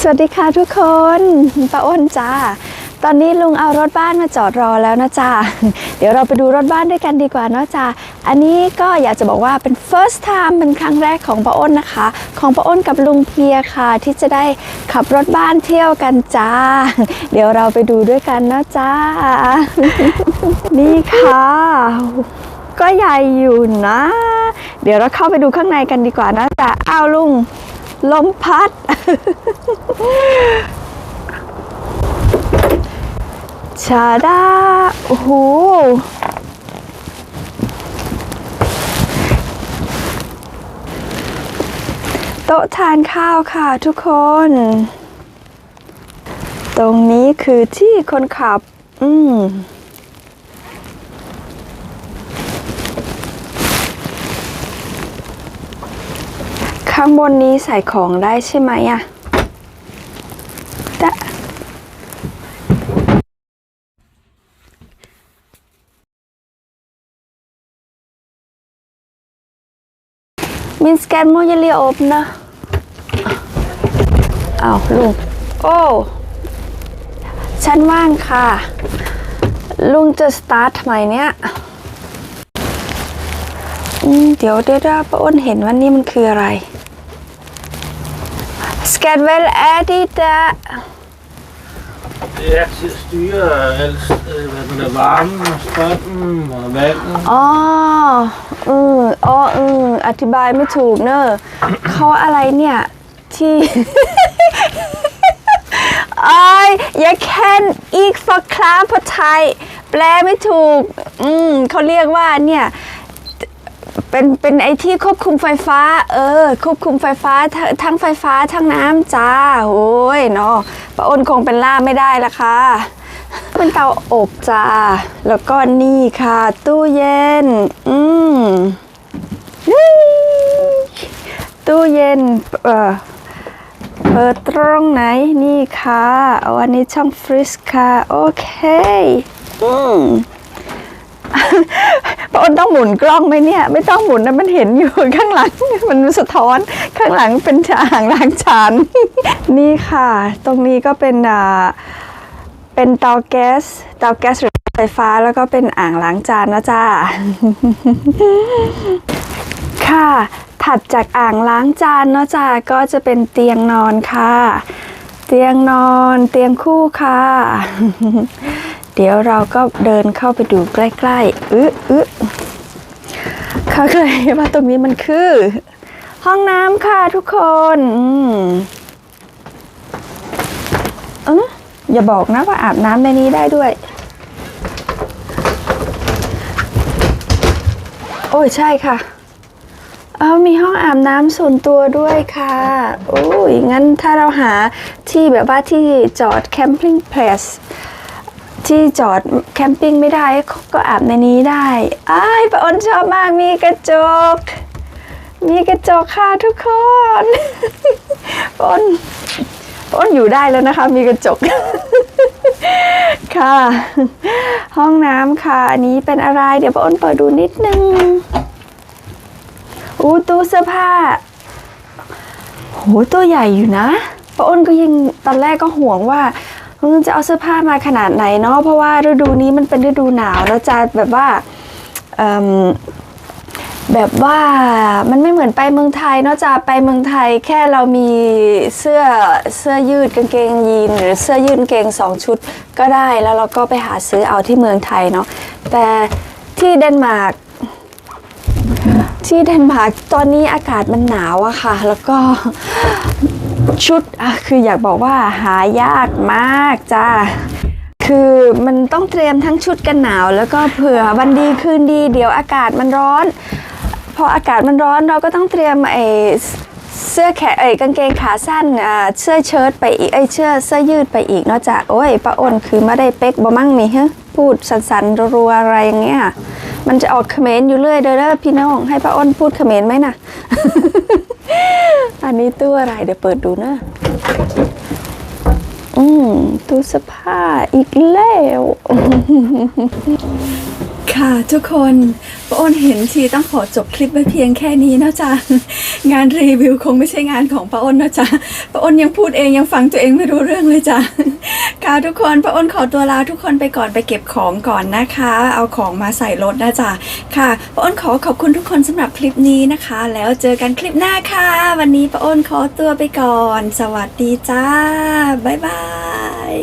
สวัสดีค่ะทุกคนป้าอ้นจ้า ตอนนี้ลุงเอารถบ้านมาจอดรอแล้วนะจ้าเดี๋ยวเราไปดูรถบ้านด้วยกันดีกว่าเนาะจ้าอันนี้ก็อยากจะบอกว่าเป็น first time เป็นครั้งแรกของป้าอ้นนะคะ ของป้าอ้นกับลุงเพียค่ะ ที่จะได้ขับรถบ้านเที่ยวกันจ้า เดี๋ยวเราไปดูด้วยกันนะจ้า นี่ค่ะ ก็ใหญ่อยู่นะ เดี๋ยวเราเข้าไปดูข้างในกันดีกว่านะจ๊ะอ้าวลุงลมพัด ชาดาโอ้โหโต๊ะทานข้าวค่ะทุกคน ตรงนี้คือที่คนขับ อืมข้างบนนี้ใส่ของได้ใช่ไหมอะ มินสแกนโมยเลียอบนะอ้าวลุง โอ้ ฉันว่างค่ะ ลุงจะสตาร์ทใหม่เนี่ยเดี๋ยวเดี๋ยวป้าอ้นเห็นว่านี่มันคืออะไร Skal vel er det der Ja, til at styre alt, øh, hvad man er varmen, og strømmen og vandet. อ๋ออืมอ๋ออืมอธิบายไม่ถูกเนอะ เขาอะไรเนี่ย ที่ ไอ้ยอย่าแคนอีกฟักคลาภาไทย แปลไม่ถูก อืมเขาเรียกว่าเนี่ย เป็นเป็นไอที่ควบคุมไฟฟ้า เออ ควบคุมไฟฟ้าทั้งไฟฟ้าทั้งน้ำจ้าโอ้ยเนาะป้าอ้นคงเป็นล่าไม่ได้ละค่ะเป็นเตาอบจ้า แล้วก็นี่ค่ะ ตู้เย็น อืมนี่ตู้เย็น เออเปิดตรงไหนนี่ค่ะเอาอันนี้ช่องฟรีซค่ะ โอเค อืม อ้นต้องหมุนกล้องไหมเนี่ย ไม่ต้องหมุนนะมันเห็นอยู่ข้างหลัง มันสะท้อนข้างหลังเป็นอ่างล้างจานนี่ค่ะ ตรงนี้ก็เป็นอ่าเป็นเตาแก๊สเตาแก๊สหรือไฟฟ้าแล้วก็เป็นอ่างล้างจานนะจ้าค่ะถัดจากอ่างล้างจานเนาะจ้าก็จะเป็นเตียงนอนค่ะ เตียงนอน เตียงคู่ค่ะ เดี๋ยวเราก็เดินเข้าไปดูใกล้ๆอึอึเขาเลยว่าตรงนี้มันคือ ห้องน้ำค่ะทุกคนอืมเอออย่าบอกนะว่าอาบน้ำในนี้ได้ด้วย โอ้ยใช่ค่ะเอามีห้องอาบน้ำส่วนตัวด้วยค่ะ โอ้ยงั้นถ้าเราหาที่แบบว่าที่จอดแคมปิ้งเพลส ที่จอดแคมปิ้งไม่ได้ก็อาบในนี้ได้อ้ายป้าอ้นชอบมากมีกระจก มีกระจกค่ะทุกคนป้าอ้นป้าอ้นอยู่ได้แล้วนะคะ มีกระจก ค่ะ ห้องน้ำค่ะ อันนี้เป็นอะไร เดี๋ยวป้าอ้นเปิดดูนิดนึงอู้ตู้เสื้อผ้าโหตัวใหญ่อยู่นะป้าอ้นก็ยังตอนแรกก็ห่วงว่า จะเอาเสื้อผ้ามาขนาดไหนเนาะเพราะว่าฤดูนี้มันเป็นฤดูหนาวแล้วจะแบบว่าแบบว่ามันไม่เหมือนไปเมืองไทยเนาะจะไปเมืองไทยแค่เรามีเสื้อเสื้อยืดกางเกงยีนหรือเสื้อยืดกางเกงสองชุดก็ได้แล้วเราก็ไปหาซื้อเอาที่เมืองไทยเนาะแต่ที่เดนมาร์กที่เดนมาร์กตอนนี้อากาศมันหนาวอะค่ะ แล้วก็ ชุดอะคืออยากบอกว่าหายากมากจ้าคือมันต้องเตรียมทั้งชุดกันหนาว แล้วก็เผื่อวันดีคืนดี เดี๋ยวอากาศมันร้อน พออากาศมันร้อนเราก็ต้องเตรียมไอ้เสื้อแขนไอ้กางเกงขาสั้นอ่าเสื้อเชิ้ตไปอีกไอ้เสื้อเสื้อยืดไปอีกเนอกจากโอ้ยป้าอ้นคือไม่ได้เป๊กบ่มั่งนี่ฮะพูดสันๆรัวๆอะไรอย่างเงี้ยมันจะออกเขมรอยู่เรื่อยเด้อเด้อพี่น้องให้ป้าอ้นพูดเขมรไหมนะ อันนี้ตู้อะไรเดี๋ยวเปิดดูนะ อืมตู้เสื้อผ้าอีกแล้ว ค่ะทุกคนป้าอ้นเห็นทีต้องขอจบคลิปไว้เพียงแค่นี้นะจ๊ะ งานรีวิวคงไม่ใช่งานของป้าอ้นนะจ๊ะป้าอ้นยังพูดเองยังฟังตัวเองไม่รู้เรื่องเลยจ้ะค่ะทุกคนป้าอ้นขอตัวลาทุกคนไปก่อนไปเก็บของก่อนนะคะ เอาของมาใส่รถนะจ๊ะค่ะป้าอ้นขอขอบคุณทุกคนสำหรับคลิปนี้นะคะ แล้วเจอกันคลิปหน้าค่ะ วันนี้ป้าอ้นขอตัวไปก่อน สวัสดีจ้าบ๊ายบาย